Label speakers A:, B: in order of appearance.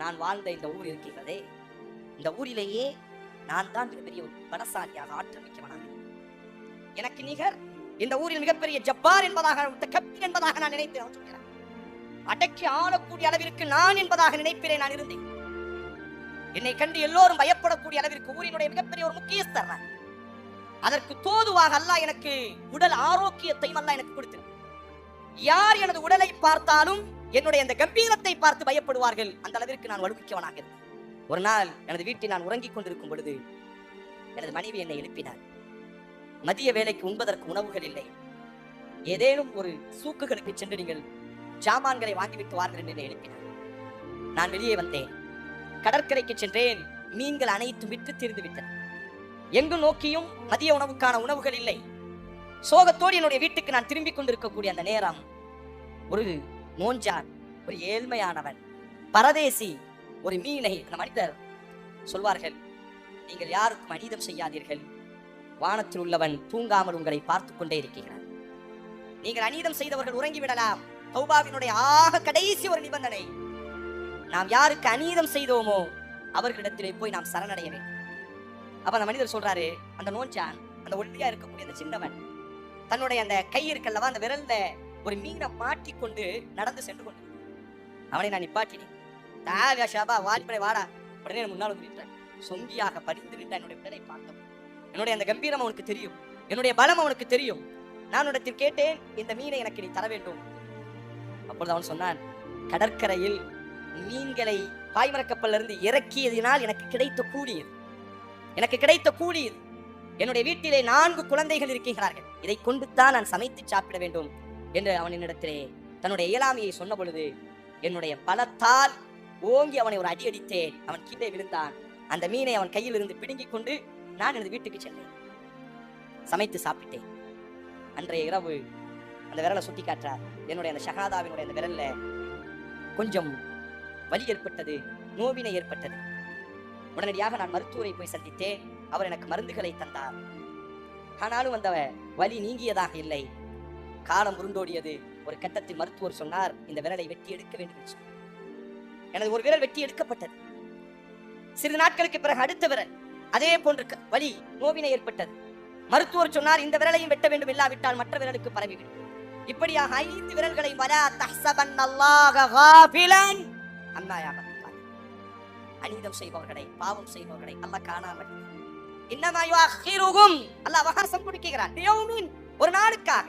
A: நான் வாழ்ந்த இந்த ஊர் இருக்கின்றதே. இந்த ஊரிலேயே நான் தான் மிகப்பெரிய ஒரு பலசாலியாக ஆற்றல் மிக்கவனாக எனக்கு நிகர் இந்த ஊரில் மிகப்பெரிய ஜப்பார் என்பதாக கப்பி என்பதாக நான் நினைத்தேன் சொல்கிறேன் அடக்கி ஆளக்கூடிய அளவிற்கு நான் என்பதாக நினைப்பிலே நான் இருந்தேன். என்னை கண்டு எல்லோரும் பயப்படக்கூடிய அளவிற்கு ஊரினுடைய மிகப்பெரிய ஒரு முக்கியஸ்தர் நான். அதற்கு தோதுவாக அல்லாஹ் எனக்கு உடல் ஆரோக்கியத்தையும் அல்ல எனக்கு கொடுத்திருக்கிறார். யார் எனது உடலை பார்த்தாலும் என்னுடைய அந்த கம்பீரத்தை பார்த்து பயப்படுவார்கள். அந்த அளவிற்கு நான் வலுமிக்கவனாக இருந்தேன். ஒரு நாள் எனது வீட்டில் நான் உறங்கிக் கொண்டிருக்கும் பொழுது எனது மனைவி என்னை எழுப்பினார். மதிய வேலைக்கு உண்பதற்கு உணவுகள் இல்லை. ஏதேனும் ஒரு சூக்குகளுக்கு சென்று நீங்கள் ஜாமான்களை வாங்கிவிட்டு வார்கள் என்று எழுப்பினார். நான் வெளியே வந்தேன். கடற்கரைக்கு சென்றேன். மீன்கள் அனைத்தும் விற்று தீர்ந்து விட்டன. எங்கு நோக்கியும் மதிய உணவுக்கான உணவுகள் இல்லை. சோகத்தோடு என்னுடைய வீட்டுக்கு நான் திரும்பிக் கொண்டிருக்கக்கூடிய அந்த நேரம் ஒரு மூஞ்சான் ஒரு ஏழ்மையானவன். பரதேசி ஒரு மீனை அந்த மனிதர் சொல்வார்கள் நீங்கள் யாருக்கும் அநீதம் செய்யாதீர்கள். வானத்தில் உள்ளவன் தூங்காமல் உங்களை பார்த்து கொண்டே இருக்கிறான். நீங்கள் அநீதம் செய்தவர்கள் உறங்கி விடலாம் தௌபாவினுடைய ஆக கடைசி ஒரு நிபந்தனை. நாம் யாருக்கு அநீதம் செய்தோமோ அவர்களிடத்திலே போய் நாம் சரணடைய வேண்டும். அப்ப அந்த மனிதர் சொல்றாரு அந்த நோஞ்சான் அந்த ஒல்லியா இருக்கக்கூடிய அந்த சின்னவன் தன்னுடைய அந்த கை இருக்கல்லவா அந்த விரல்ல ஒரு மீனை மாட்டிக்கொண்டு நடந்து சென்று கொண்டு அவனை நான் நிப்பாட்டினேன் தாவியா ஷாபா வாலிபடை வாடா. உடனே முன்னால் வந்து சொங்கியாக படிந்து நின்ற என்னுடைய உடலை பார்த்தோம் என்னுடைய அந்த கம்பீரம் அவனுக்கு தெரியும். என்னுடைய பலம் அவனுக்கு தெரியும். நான் உடத்தில் கேட்டேன் இந்த மீனை எனக்கு நீ தர வேண்டும். அப்பொழுது அவன் சொன்னான் கடற்கரையில் மீன்களை பாய்மரக்கப்பல்ல இருந்து இறக்கியதினால் எனக்கு கிடைத்த கூடியது எனக்கு கிடைத்த கூடியது என்னுடைய வீட்டிலே நான்கு குழந்தைகள் இருக்கிறார்கள். இதை கொண்டு தான் நான் சமைத்து சாப்பிட வேண்டும். என்று அவன் என்னிடத்திலே தன்னுடைய இயலாமையை சொன்ன பொழுது என்னுடைய பலத்தால் ஓங்கி அவனை ஒரு அடி அடித்தேன். அவன் கீழே விழுந்தான். அந்த மீனை அவன் கையில் இருந்து பிடுங்கிக் கொண்டு நான் எனது வீட்டுக்கு சென்றேன். சமைத்து சாப்பிட்டேன். அன்றைய இரவு அந்த விரலை சுட்டி காட்டுறார். என்னுடைய அந்த ஷஹாதாவினுடைய அந்த விரல்ல கொஞ்சம் வலி ஏற்பட்டது நோவினை ஏற்பட்டது. உடனடியாக நான் மருத்துவரை போய் சந்தித்தேன். அவர் எனக்கு மருந்துகளை தந்தார். ஆனாலும் அந்த வலி நீங்கியதாக இல்லை. காலம் உருண்டோடியது. ஒரு கட்டத்தில் மருத்துவர் சொன்னார் இந்த விரலை வெட்டி எடுக்க வேண்டும் என்று எனது ஒரு விரல் வெட்டி எடுக்கப்பட்டது. சிறிது நாட்களுக்கு பிறகு அடுத்த விரல் அதே போன்று க- வலி நோவினை ஏற்பட்டது. மருத்துவர் சொன்னார் இந்த விரலையும் வெட்ட வேண்டும் இல்லாவிட்டால் மற்ற விரலுக்கு பரவிவிடும் இப்படியாக ஐந்து விரல்களை வலா தஹ்சபன்னல்லாஹ காஃபிலன் அம்மா யாமன் அநீதம் செய்பவர்களை பாவம் செய்பவர்களை அல்லாஹ் காணாமல் இன்னமாயோ யுஅக்கிருஹும் அல்லாஹ் அவகாசம் கொடுக்கிறான். லியௌமின் ஒரு நாளுக்காக.